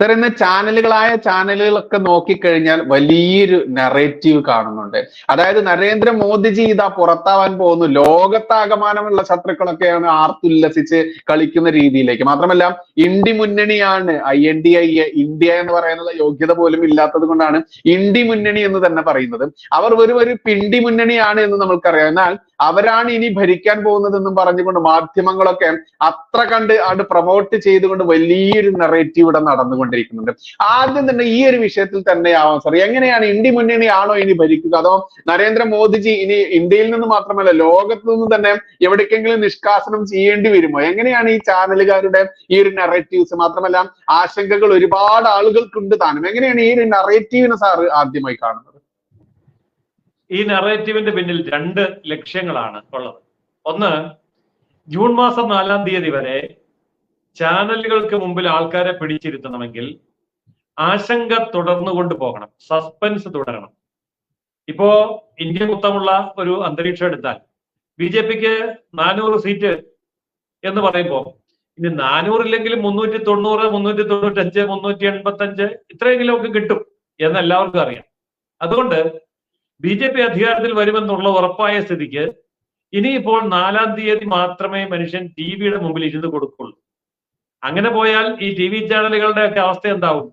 Sir ഇന്ന് ചാനലുകളായ ചാനലുകളൊക്കെ നോക്കിക്കഴിഞ്ഞാൽ വലിയൊരു നറേറ്റീവ് കാണുന്നുണ്ട്. അതായത് നരേന്ദ്രമോദിജി ഇതാ പുറത്താവാൻ പോകുന്നു. ലോകത്താകമാനമുള്ള ശത്രുക്കളൊക്കെയാണ് ആർത്തുല്ലസിച്ച് കളിക്കുന്ന രീതിയിലേക്ക്. മാത്രമല്ല India മുന്നണിയാണ്. I N D I India എന്ന് പറയാനുള്ള യോഗ്യത പോലും ഇല്ലാത്തത് കൊണ്ടാണ് ഇന്ത്യ മുന്നണി എന്ന് തന്നെ പറയുന്നത്. അവർ ഒരു ഒരു പിണ്ടി മുന്നണിയാണ് എന്ന് നമുക്കറിയാം എന്നാൽ അവരാണ് ഇനി ഭരിക്കാൻ പോകുന്നതെന്നും പറഞ്ഞുകൊണ്ട് മാധ്യമങ്ങളൊക്കെ അത്ര കണ്ട് അത് പ്രൊമോട്ട് ചെയ്തുകൊണ്ട് വലിയൊരു നെറേറ്റീവ് ഇവിടെ നടന്നുകൊണ്ടിരിക്കുന്നുണ്ട്. ആദ്യം തന്നെ ഈ ഒരു വിഷയത്തിൽ തന്നെ ആവാം സാർ എങ്ങനെയാണ് ഇന്ത്യ മുന്നണി ആണോ ഇനി ഭരിക്കുക? അതോ നരേന്ദ്രമോദിജി ഇനി ഇന്ത്യയിൽ നിന്ന് മാത്രമല്ല ലോകത്ത് നിന്ന് തന്നെ എവിടേക്കെങ്കിലും നിഷ്കാസനം ചെയ്യേണ്ടി വരുമോ? എങ്ങനെയാണ് ഈ ചാനലുകാരുടെ ഈ ഒരു നെറേറ്റീവ്സ് മാത്രമല്ല ആശങ്കകൾ ഒരുപാട് ആളുകൾക്കുണ്ട് താനും. എങ്ങനെയാണ് ഈ ഒരു നെറേറ്റീവിനെ സാർ ആദ്യമായി കാണുന്നത്? ഈ നറേറ്റീവിന്റെ പിന്നിൽ രണ്ട് ലക്ഷ്യങ്ങളാണ് ഉള്ളത്. ഒന്ന് ജൂൺ മാസം നാലാം തീയതി വരെ ചാനലുകൾക്ക് മുമ്പിൽ ആൾക്കാരെ പിടിച്ചിരുത്തണമെങ്കിൽ ആശങ്ക തുടർന്നു കൊണ്ടുപോകണം സസ്പെൻസ് തുടരണം. ഇപ്പോ ഇന്ത്യ മൊത്തമുള്ള ഒരു അന്തരീക്ഷം എടുത്താൽ ബി ജെ പിക്ക് നാനൂറ് സീറ്റ് എന്ന് പറയുമ്പോൾ ഇനി നാനൂറില്ലെങ്കിലും മുന്നൂറ്റി തൊണ്ണൂറ് മുന്നൂറ്റി തൊണ്ണൂറ്റഞ്ച് മുന്നൂറ്റി എൺപത്തി അഞ്ച് ഇത്രയെങ്കിലും ഒക്കെ കിട്ടും എന്ന് എല്ലാവർക്കും അറിയാം. അതുകൊണ്ട് ബി ജെ പി അധികാരത്തിൽ വരുമെന്നുള്ള ഉറപ്പായ സ്ഥിതിക്ക് ഇനിയിപ്പോൾ നാലാം തീയതി മാത്രമേ മനുഷ്യൻ ടി വിയുടെ മുമ്പിൽ ഇരുന്ന് കൊടുക്കുള്ളൂ. അങ്ങനെ പോയാൽ ഈ ടി വി ചാനലുകളുടെ ഒക്കെ അവസ്ഥ എന്താവും?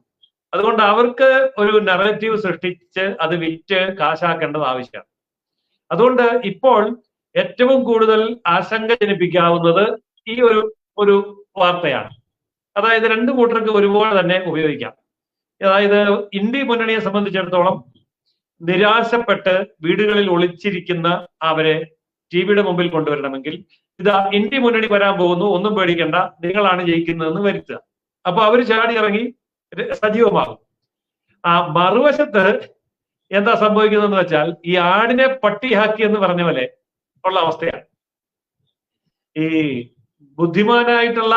അതുകൊണ്ട് അവർക്ക് ഒരു നെറേറ്റീവ് സൃഷ്ടിച്ച് അത് വിറ്റ് കാശാക്കേണ്ടത് ആവശ്യമാണ്. അതുകൊണ്ട് ഇപ്പോൾ ഏറ്റവും കൂടുതൽ ആശങ്ക ജനിപ്പിക്കാവുന്നത് ഈ ഒരു ഒരു വാർത്തയാണ്. അതായത് രണ്ടു കൂട്ടർക്ക് ഒരുപോലെ തന്നെ ഉപയോഗിക്കാം. അതായത് ഇന്ത്യ മുന്നണിയെ സംബന്ധിച്ചിടത്തോളം നിരാശപ്പെട്ട് വീടുകളിൽ ഒളിച്ചിരിക്കുന്ന അവരെ ടി വിയുടെ മുമ്പിൽ കൊണ്ടുവരണമെങ്കിൽ ഇതാ ഇന്ത്യ മുന്നണി വരാൻ പോകുന്നു ഒന്നും പേടിക്കണ്ട നിങ്ങളാണ് ജയിക്കുന്നതെന്ന് വരുത്തുക. അപ്പൊ അവർ ചാടി ഇറങ്ങി സജീവമാകും. ആ മറുവശത്ത് എന്താ സംഭവിക്കുന്നതെന്ന് വെച്ചാൽ ഈ ആടിനെ പട്ടിയാക്കി എന്ന് പറഞ്ഞ പോലെ ഉള്ള അവസ്ഥയാണ്. ഈ ബുദ്ധിമാനായിട്ടുള്ള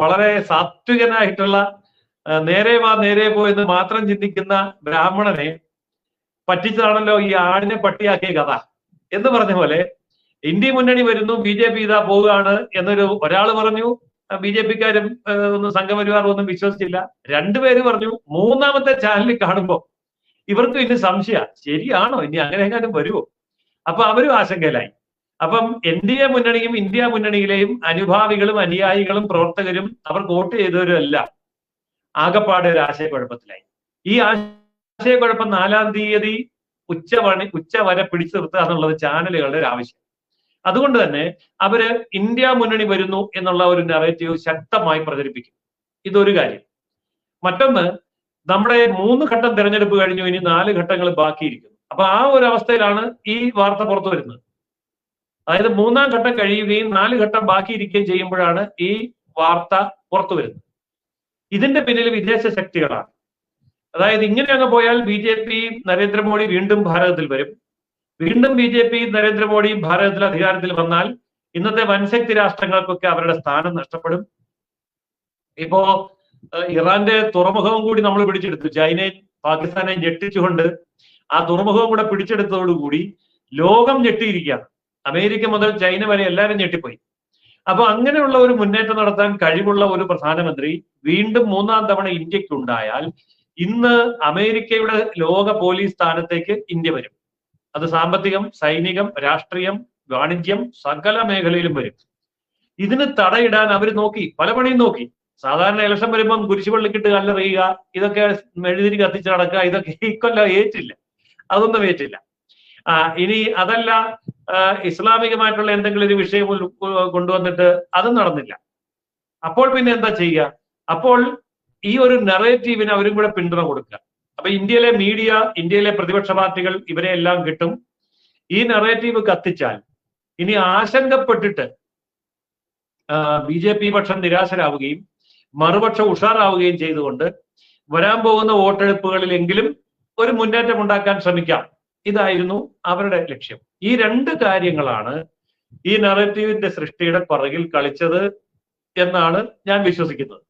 വളരെ സാത്വികനായിട്ടുള്ള നേരെ വാ നേരെ പോയെന്ന് മാത്രം ചിന്തിക്കുന്ന ബ്രാഹ്മണനെ പറ്റിച്ചതാണല്ലോ ഈ ആടിനെ പട്ടിയാക്കിയ കഥ. എന്ന് പറഞ്ഞ പോലെ ഇന്ത്യ മുന്നണി വരുന്നു ബി ജെ പി ഇതാ പോവുകയാണ് എന്നൊരു ഒരാൾ പറഞ്ഞു. ബി ജെ പിക്കാരും ഒന്നും സംഘപരിവാറും ഒന്നും വിശ്വസിച്ചില്ല. രണ്ടുപേര് പറഞ്ഞു മൂന്നാമത്തെ ചാനലിൽ കാണുമ്പോൾ ഇവർക്ക് ഇനി സംശയ. ശരിയാണോ? ഇനി അങ്ങനെ എങ്ങാനും വരുമോ അപ്പൊ അവരും ആശങ്കയിലായി. അപ്പം എൻ ഡി എ മുന്നണിയും ഇന്ത്യ മുന്നണിയിലെയും അനുഭാവികളും അനുയായികളും പ്രവർത്തകരും അവർക്ക് വോട്ട് ചെയ്തവരും എല്ലാം ആകപ്പാടെ ഒരു ആശയക്കുഴപ്പത്തിലായി. ഈ ആശയക്കുഴപ്പം നാലാം തീയതി ഉച്ചവണി ഉച്ച വരെ പിടിച്ചു നിർത്തുക എന്നുള്ളത് ചാനലുകളുടെ ഒരു ആവശ്യം. അതുകൊണ്ട് തന്നെ അവർ ഇന്ത്യ മുന്നണി വരുന്നു എന്നുള്ള ഒരു നെറേറ്റീവ് ശക്തമായി പ്രചരിപ്പിക്കും. ഇതൊരു കാര്യം. മറ്റൊന്ന് നമ്മുടെ മൂന്ന് ഘട്ടം തിരഞ്ഞെടുപ്പ് കഴിഞ്ഞു ഇനി നാല് ഘട്ടങ്ങൾ ബാക്കിയിരിക്കുന്നു. അപ്പൊ ആ ഒരു അവസ്ഥയിലാണ് ഈ വാർത്ത പുറത്തു വരുന്നത്. അതായത് മൂന്നാം ഘട്ടം കഴിയുകയും നാല് ഘട്ടം ബാക്കിയിരിക്കുകയും ചെയ്യുമ്പോഴാണ് ഈ വാർത്ത പുറത്തു വരുന്നത്. ഇതിന്റെ പിന്നിൽ വിദേശ ശക്തികളാണ്. അതായത് ഇങ്ങനെ അങ്ങ് പോയാൽ ബി ജെ പി നരേന്ദ്രമോദി വീണ്ടും ഭാരതത്തിൽ വരും. വീണ്ടും ബി ജെ പി നരേന്ദ്രമോദി ഭാരതത്തിൽ അധികാരത്തിൽ വന്നാൽ ഇന്നത്തെ വൻശക്തി രാഷ്ട്രങ്ങൾക്കൊക്കെ അവരുടെ സ്ഥാനം നഷ്ടപ്പെടും. ഇപ്പോ ഇറാന്റെ തുറമുഖവും കൂടി നമ്മൾ പിടിച്ചെടുത്തു. ചൈനയെ പാകിസ്ഥാനെ ഞെട്ടിച്ചുകൊണ്ട് ആ തുറമുഖവും കൂടെ പിടിച്ചെടുത്തതോടുകൂടി ലോകം ഞെട്ടിയിരിക്കുകയാണ്. അമേരിക്ക മുതൽ ചൈന വരെ എല്ലാവരും ഞെട്ടിപ്പോയി. അപ്പൊ അങ്ങനെയുള്ള ഒരു മുന്നേറ്റം നടത്താൻ കഴിവുള്ള ഒരു പ്രധാനമന്ത്രി വീണ്ടും മൂന്നാം തവണ ഇന്ത്യയ്ക്ക് ഉണ്ടായാൽ ഇന്ന് അമേരിക്കയുടെ ലോക പോലീസ് സ്ഥാനത്തേക്ക് ഇന്ത്യ വരും. അത് സാമ്പത്തികം സൈനികം രാഷ്ട്രീയം വാണിജ്യം സകല മേഖലയിലും വരും. ഇതിന് തടയിടാൻ അവർ നോക്കി പല പണിയും നോക്കി. സാധാരണ ഇലക്ഷൻ വരുമ്പം കുരിശുപള്ളിക്കിട്ട് കല്ലെറിയുക ഇതൊക്കെ മെഴുതിരി കത്തിച്ച് നടക്കുക ഇതൊക്കെ ഇക്കൊല്ലം ഏറ്റില്ല. അതൊന്നും ഏറ്റില്ല. ആ ഇനി അതല്ല ഇസ്ലാമികമായിട്ടുള്ള എന്തെങ്കിലും ഒരു വിഷയം കൊണ്ടുവന്നിട്ട് അതും നടന്നില്ല. അപ്പോൾ പിന്നെ എന്താ ചെയ്യുക? അപ്പോൾ ഈ ഒരു നെറേറ്റീവിന് അവരും കൂടെ പിന്തുണ കൊടുക്കുക. അപ്പൊ ഇന്ത്യയിലെ മീഡിയ ഇന്ത്യയിലെ പ്രതിപക്ഷ പാർട്ടികൾ ഇവരെ എല്ലാം കിട്ടും. ഈ നെറേറ്റീവ് കത്തിച്ചാൽ ഇനി ആശങ്കപ്പെട്ടിട്ട് ബി ജെ പി പക്ഷം നിരാശരാവുകയും മറുപക്ഷം ഉഷാറാവുകയും ചെയ്തുകൊണ്ട് വരാൻ പോകുന്ന വോട്ടെടുപ്പുകളിലെങ്കിലും ഒരു മുന്നേറ്റം ഉണ്ടാക്കാൻ ശ്രമിക്കാം. ഇതായിരുന്നു അവരുടെ ലക്ഷ്യം. ഈ രണ്ട് കാര്യങ്ങളാണ് ഈ നറേറ്റീവിന്റെ സൃഷ്ടിയുടെ പുറകിൽ കളിച്ചത് എന്നാണ് ഞാൻ വിശ്വസിക്കുന്നത്.